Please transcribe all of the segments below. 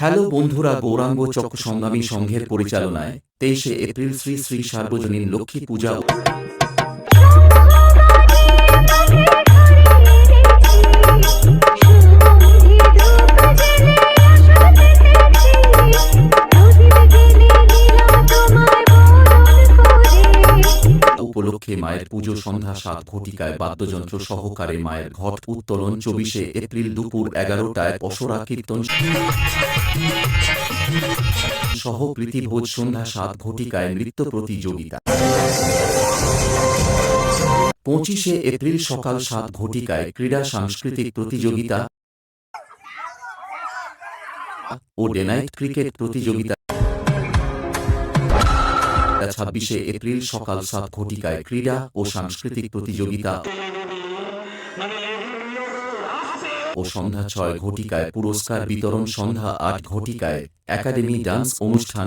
Hello বন্ধুরা গৌরাঙ্গ চক্র সংগ্রামী সংঘের পরিচালনায় তেইশে এপ্রিল শ্রী শ্রী সার্বজনীন লক্ষ্মী পূজা উপলক্ষে মায়ের পুজো সন্ধ্যা সাত ঘটিকায় বাদ্যযন্ত্র সহকারে মায়ের ঘট উত্তোলন চব্বিশে এপ্রিল দুপুর এগারোটায় পশরা কীর্তন সহ প্রীতিভোজ সন্ধ্যা সাত ঘটিকায় নৃত্য প্রতিযোগিতা। পঁচিশে এপ্রিল সকাল সাত ঘটিকায় ক্রীড়া সাংস্কৃতিক প্রতিযোগিতা ও ডে নাইট ক্রিকেট প্রতিযোগিতা ছাব্বিশে এপ্রিল সকাল সাত ঘটিকায় ক্রীড়া ও সাংস্কৃতিক প্রতিযোগিতা। ও সন্ধ্যা ছয় ঘটিকায় পুরস্কার বিতরণ সন্ধ্যা আট ঘটিকায় একাডেমি ডান্স অনুষ্ঠান।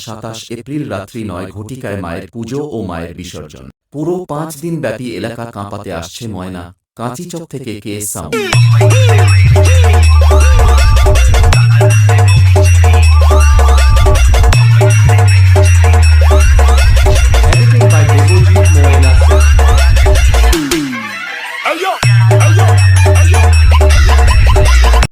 সাতাশ এপ্রিল রাত্রি নয় ঘটিকায় মায়ের পুজো ও মায়ের বিসর্জন। পুরো পাঁচ দিন ব্যাপী এলাকা কাঁপাতে আসছে ময়না। কাঁচিচক থেকে কে সাউন্ড।